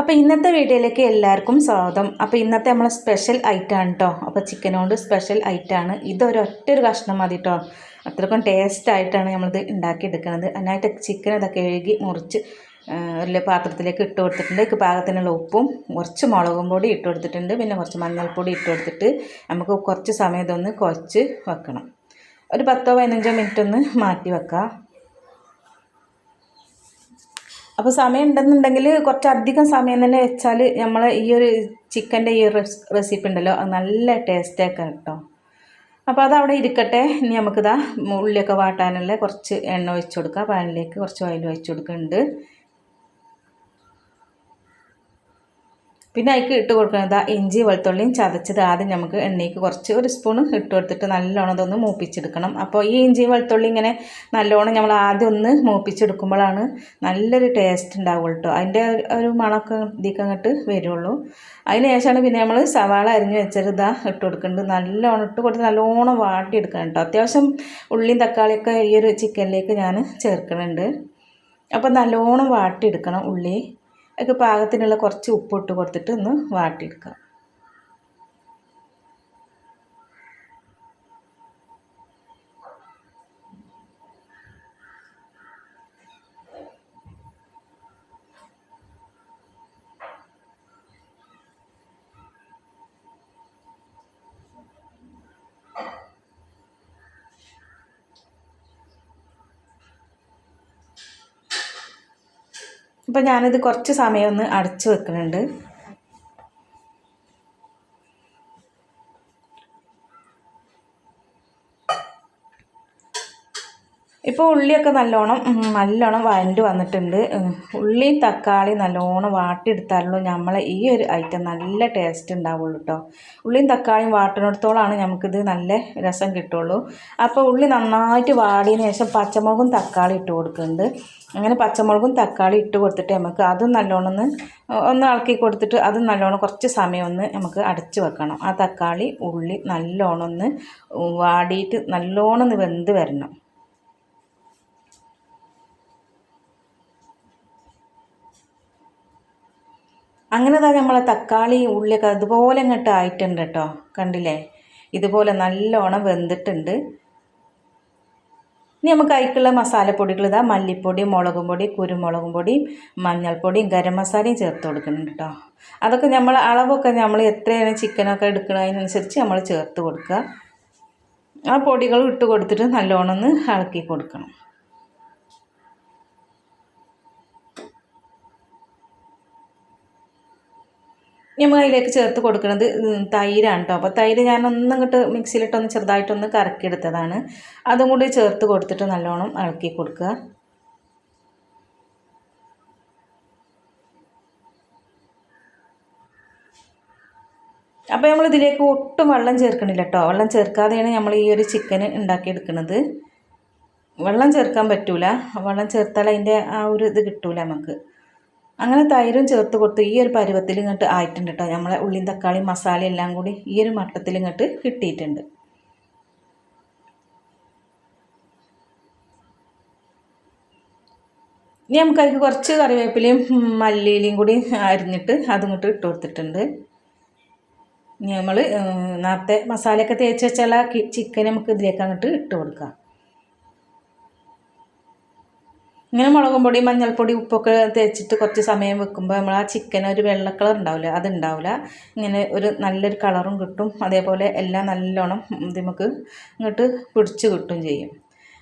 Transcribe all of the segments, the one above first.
അപ്പോൾ ഇന്നത്തെ വീഡിയോയിലേക്ക് എല്ലാവർക്കും സ്വാഗതം. അപ്പോൾ ഇന്നത്തെ നമ്മളെ സ്പെഷ്യൽ ഐറ്റമാണ് കേട്ടോ അപ്പോൾ ചിക്കനോണ്ട് സ്പെഷ്യൽ ഐറ്റമാണ് ഇതൊരു ഒറ്റ ഒരു കഷ്ണം മതി കേട്ടോ അത്രക്കും ടേസ്റ്റ് ആയിട്ടാണ് നമ്മളിത് ഉണ്ടാക്കിയെടുക്കുന്നത്. അതിനായിട്ട് ചിക്കൻ അതൊക്കെ എഴുകി മുറിച്ച് ഒരു പാത്രത്തിലേക്ക് ഇട്ട് കൊടുത്തിട്ടുണ്ട്. പാകത്തിനുള്ള ഉപ്പും കുറച്ച് മുളകും പൊടി ഇട്ട് കൊടുത്തിട്ടുണ്ട്. പിന്നെ കുറച്ച് മഞ്ഞൾപ്പൊടി ഇട്ട് കൊടുത്തിട്ട് നമുക്ക് കുറച്ച് സമയം ഇതൊന്ന് കുഴച്ച് വെക്കണം. ഒരു പത്തോ പതിനഞ്ചോ മിനിറ്റ് ഒന്ന് മാറ്റി വെക്കാം. അപ്പോൾ സമയം ഉണ്ടെന്നുണ്ടെങ്കിൽ കുറച്ചധികം സമയം തന്നെ വെച്ചാൽ നമ്മൾ ഈ ഒരു ചിക്കന്റെ ഈ റെസ് റെസിപ്പി ഉണ്ടല്ലോ അത് നല്ല ടേസ്റ്റൊക്കെ കേട്ടോ. അപ്പോൾ അതവിടെ ഇരിക്കട്ടെ. ഇനി നമുക്കിതാ ഉള്ളിയൊക്കെ വാട്ടാനുള്ള കുറച്ച് എണ്ണ ഒഴിച്ച് കൊടുക്കുക പാനിലേക്ക് കുറച്ച് ഓയിൽ ഒഴിച്ച് കൊടുക്കുന്നുണ്ട്. പിന്നെ അതിക്ക് ഇട്ട് കൊടുക്കുന്നത് ആ ഇഞ്ചി വെളുത്തുള്ളിയും ചതച്ചത് ആദ്യം നമുക്ക് എണ്ണയ്ക്ക് കുറച്ച് ഒരു സ്പൂൺ ഇട്ട് കൊടുത്തിട്ട് നല്ലോണം ഇതൊന്ന് മൂപ്പിച്ചെടുക്കണം. അപ്പോൾ ഈ ഇഞ്ചി വെളുത്തുള്ളി ഇങ്ങനെ നല്ലോണം നമ്മൾ ആദ്യം ഒന്ന് മൂപ്പിച്ചെടുക്കുമ്പോഴാണ് നല്ലൊരു ടേസ്റ്റ് ഉണ്ടാവുള്ളൂ കേട്ടോ അതിന്റെ ഒരു മണമൊക്കെ ഇതിലേക്ക് അങ്ങോട്ട് വരുള്ളൂ. അതിന് ശേഷമാണ് പിന്നെ നമ്മൾ സവാള അരിഞ്ഞ് വെച്ചത് ഇതാ ഇട്ട് കൊടുക്കുന്നുണ്ട് നല്ലോണം ഇട്ട് കൊടുത്ത് നല്ലോണം വാട്ടിയെടുക്കണം കേട്ടോ അത്യാവശ്യം ഉള്ളിയും തക്കാളിയൊക്കെ ഈ ഒരു ചിക്കനിലേക്ക് ഞാൻ ചേർക്കുന്നുണ്ട് അപ്പോൾ നല്ലോണം വാട്ടിയെടുക്കണം ഉള്ളി. ഒക്കെ പാകത്തിനുള്ള കുറച്ച് ഉപ്പിട്ട് കൊടുത്തിട്ട് ഒന്ന് വാട്ടിയെടുക്കാം. അപ്പോൾ ഞാനിത് കുറച്ച് സമയം ഒന്ന് അടച്ച് വെക്കുന്നുണ്ട്. ഇപ്പോൾ ഉള്ളിയൊക്കെ നല്ലോണം നല്ലോണം വഴണ്ട് വന്നിട്ടുണ്ട്. ഉള്ളി തക്കാളി നല്ലോണം വാട്ടിയെടുത്താലുള്ളൂ നമ്മളെ ഈ ഒരു ഐറ്റം നല്ല ടേസ്റ്റ് ഉണ്ടാവുള്ളൂ കേട്ടോ ഉള്ളിയും തക്കാളിയും വാട്ടിനടുത്തോളാണ് നമുക്കിത് നല്ല രസം കിട്ടുള്ളൂ. അപ്പോൾ ഉള്ളി നന്നായിട്ട് വാടിയതിന് ശേഷം പച്ചമുളകും തക്കാളി ഇട്ട് കൊടുക്കുന്നുണ്ട്. അങ്ങനെ പച്ചമുളകും തക്കാളി ഇട്ട് കൊടുത്തിട്ട് നമുക്ക് അതും നല്ലോണം ഒന്ന് ഒന്ന് ഇളക്കി കൊടുത്തിട്ട് അതും നല്ലോണം കുറച്ച് സമയം ഒന്ന് നമുക്ക് അടച്ച് വെക്കണം. ആ തക്കാളി ഉള്ളി നല്ലോണം ഒന്ന് വാടിയിട്ട് നല്ലോണം ഒന്ന് വെന്ത് വരണം. അങ്ങനെ തന്നെ നമ്മളെ തക്കാളി ഉള്ളിയൊക്കെ അതുപോലെ ഇങ്ങോട്ട് ആയിട്ടുണ്ട് കേട്ടോ. കണ്ടില്ലേ? ഇതുപോലെ നല്ലോണം വെന്തിട്ടുണ്ട്. ഇനി നമുക്ക് അതിക്കുള്ള മസാലപ്പൊടികൾ ഇതാ മല്ലിപ്പൊടി മുളകും പൊടി കുരുമുളകും പൊടി മഞ്ഞൾപ്പൊടിയും ഗരം മസാലയും ചേർത്ത് കൊടുക്കുന്നുണ്ട് കേട്ടോ. അതൊക്കെ നമ്മൾ അളവൊക്കെ നമ്മൾ എത്രയാണ് ചിക്കനൊക്കെ എടുക്കുന്നതിനനുസരിച്ച് നമ്മൾ ചേർത്ത് കൊടുക്കുക. ആ പൊടികൾ ഇട്ട് കൊടുത്തിട്ട് നല്ലോണം ഒന്ന് ഇളക്കി കൊടുക്കണം. നമ്മൾ അതിലേക്ക് ചേർത്ത് കൊടുക്കുന്നത് തൈരാണ് കേട്ടോ അപ്പോൾ തൈര് ഞാൻ ഒന്നും ഇങ്ങോട്ട് മിക്സിയിലിട്ടൊന്ന് ചെറുതായിട്ടൊന്ന് കറക്കിയെടുത്തതാണ്. അതും കൂടി ചേർത്ത് കൊടുത്തിട്ട് നല്ലോണം ഇളക്കി കൊടുക്കുക. അപ്പോൾ നമ്മൾ ഇതിലേക്ക് ഒട്ടും വെള്ളം ചേർക്കണില്ല കേട്ടോ വെള്ളം ചേർക്കാതെയാണ് നമ്മൾ ഈ ഒരു ചിക്കൻ ഉണ്ടാക്കിയെടുക്കുന്നത് വെള്ളം ചേർക്കാൻ പറ്റൂല. വെള്ളം ചേർത്താൽ അതിന്റെ ആ ഒരു ഇത് കിട്ടൂല നമുക്ക് അങ്ങനെ തൈരും ചേർത്ത് കൊടുത്ത് ഈ ഒരു പരുവത്തിൽ ഇങ്ങോട്ട് ആയിട്ടുണ്ട് കേട്ടോ നമ്മളെ ഉള്ളിയും തക്കാളി മസാല എല്ലാം കൂടി ഈ ഒരു മട്ടത്തിൽ ഇങ്ങോട്ട് കിട്ടിയിട്ടുണ്ട്. ഇനി നമുക്ക് അതിലേക്ക് കുറച്ച് കറിവേപ്പിലയും മല്ലിയിലയും കൂടി അരിഞ്ഞിട്ട് അതിങ്ങോട്ട് ഇട്ട് കൊടുത്തിട്ടുണ്ട്. ഇനി നമ്മൾ നേരത്തെ മസാലയൊക്കെ തേച്ച് വെച്ചാൽ ചിക്കൻ നമുക്ക് ഇതിലേക്ക് അങ്ങോട്ട് ഇട്ട് കൊടുക്കാം. ഇങ്ങനെ മുളകും പൊടി മഞ്ഞൾപ്പൊടി ഉപ്പൊക്കെ തേച്ചിട്ട് കുറച്ച് സമയം വെക്കുമ്പോൾ നമ്മൾ ആ ചിക്കൻ ഒരു വെള്ള കളർ ഉണ്ടാവില്ല അതുണ്ടാവില്ല ഇങ്ങനെ ഒരു നല്ലൊരു കളറും കിട്ടും. അതേപോലെ എല്ലാം നല്ലോണം നമുക്ക് ഇങ്ങോട്ട് പിടിച്ച് കിട്ടും ചെയ്യും.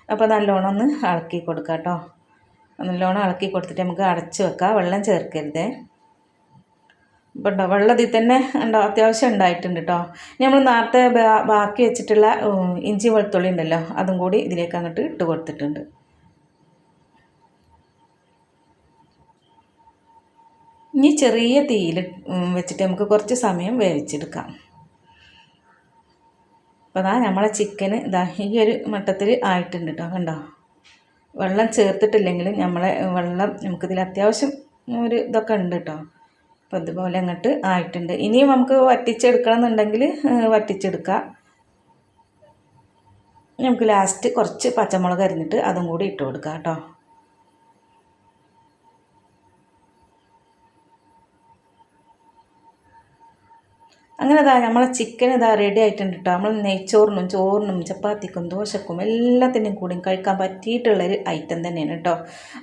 അപ്പോൾ നല്ലോണം ഒന്ന് ഇളക്കി കൊടുക്കാം കേട്ടോ നല്ലോണം ഇളക്കി കൊടുത്തിട്ട് നമുക്ക് അടച്ച് വെക്കാം. വെള്ളം ചേർക്കരുതേ. ഇപ്പം ഉണ്ടോ വെള്ളം ഇതിൽ തന്നെ ഉണ്ടോ? അത്യാവശ്യം ഉണ്ടായിട്ടുണ്ട് കേട്ടോ നമ്മൾ നേരത്തെ ബാക്കി വെച്ചിട്ടുള്ള ഇഞ്ചി വെളുത്തുള്ളി ഉണ്ടല്ലോ അതും കൂടി ഇതിലേക്ക് അങ്ങോട്ട് ഇട്ട് കൊടുത്തിട്ടുണ്ട്. ഇനി ചെറിയ തീയിൽ വെച്ചിട്ട് നമുക്ക് കുറച്ച് സമയം വേവിച്ചെടുക്കാം. അപ്പോൾ അതാ നമ്മളെ ചിക്കന് ഇതാ ഈ ഒരു മട്ടത്തിൽ ആയിട്ടുണ്ട് കേട്ടോ കണ്ടോ? വെള്ളം ചേർത്തിട്ടില്ലെങ്കിലും നമ്മളെ വെള്ളം നമുക്കിതിൽ അത്യാവശ്യം ഒരു ഇതൊക്കെ ഉണ്ട് കേട്ടോ അപ്പോൾ ഇതുപോലെ അങ്ങോട്ട് ആയിട്ടുണ്ട്. ഇനിയും നമുക്ക് വറ്റിച്ചെടുക്കണം എന്നുണ്ടെങ്കിൽ വറ്റിച്ചെടുക്കാം. നമുക്ക് ലാസ്റ്റ് കുറച്ച് പച്ചമുളക് അരിഞ്ഞിട്ട് അതും കൂടി ഇട്ട് കൊടുക്കാം കേട്ടോ അങ്ങനെ ഇതാ നമ്മളെ ചിക്കൻ ഇതാ റെഡി ആയിട്ടുണ്ട് കേട്ടോ നമ്മൾ നെയ്ച്ചോറിനും ചോറിനും ചപ്പാത്തിക്കും ദോശക്കും എല്ലാത്തിനും കൂടി കഴിക്കാൻ പറ്റിയിട്ടുള്ളൊരു ഐറ്റം തന്നെയാണ് കേട്ടോ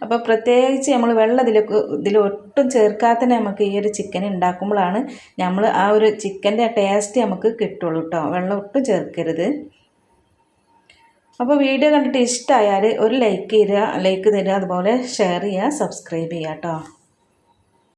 അപ്പോൾ പ്രത്യേകിച്ച് നമ്മൾ വെള്ളം ഇതിൽ ഒട്ടും ചേർക്കാത്ത നമുക്ക് ഈ ഒരു ചിക്കൻ ഉണ്ടാക്കുമ്പോഴാണ് നമ്മൾ ആ ഒരു ചിക്കന്റെ ടേസ്റ്റ് നമുക്ക് കിട്ടുള്ളൂ കേട്ടോ വെള്ളം ഒട്ടും ചേർക്കരുത്. അപ്പോൾ വീഡിയോ കണ്ടിട്ട് ഇഷ്ടമായാൽ ഒരു ലൈക്ക് ചെയ്യുക ലൈക്ക് തരിക അതുപോലെ ഷെയർ ചെയ്യുക സബ്സ്ക്രൈബ് ചെയ്യുക കേട്ടോ